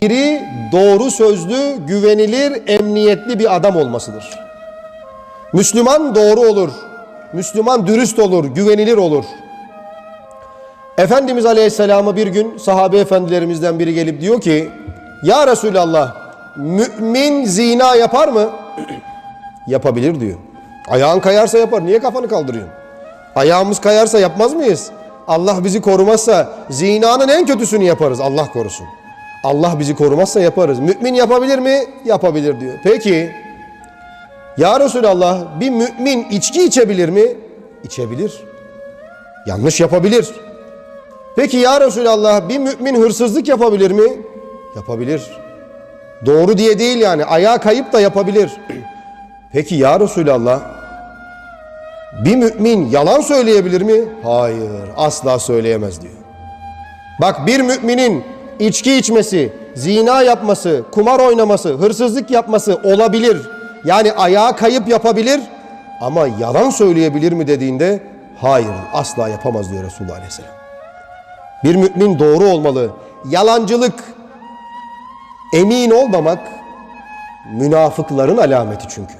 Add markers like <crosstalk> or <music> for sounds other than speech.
biri doğru sözlü, güvenilir, emniyetli bir adam olmasıdır. Müslüman doğru olur. Müslüman dürüst olur, güvenilir olur. Efendimiz Aleyhisselam'a bir gün sahabe efendilerimizden biri gelip diyor ki Ya Resulallah mümin zina yapar mı? <clears throat> Yapabilir diyor. Ayağın kayarsa yapar. Niye kafanı kaldırıyorsun? Ayağımız kayarsa yapmaz mıyız? Allah bizi korumazsa zinanın en kötüsünü yaparız. Allah korusun. Allah bizi korumazsa yaparız. Mümin yapabilir mi? Yapabilir diyor. Peki ya Resulallah bir mümin içki içebilir mi? İçebilir. Yanlış yapabilir. Peki ya Resulallah bir mümin hırsızlık yapabilir mi? Yapabilir. Doğru diye değil yani ayağa kayıp da yapabilir. <clears throat> Peki ya Resulallah bir mümin yalan söyleyebilir mi? Hayır asla söyleyemez diyor. Bak bir müminin içki içmesi, zina yapması, kumar oynaması, hırsızlık yapması olabilir. Yani ayağa kayıp yapabilir ama yalan söyleyebilir mi dediğinde hayır asla yapamaz diyor Resulullah Aleyhisselam. Bir mümin doğru olmalı. Yalancılık, emin olmamak münafıkların alameti çünkü.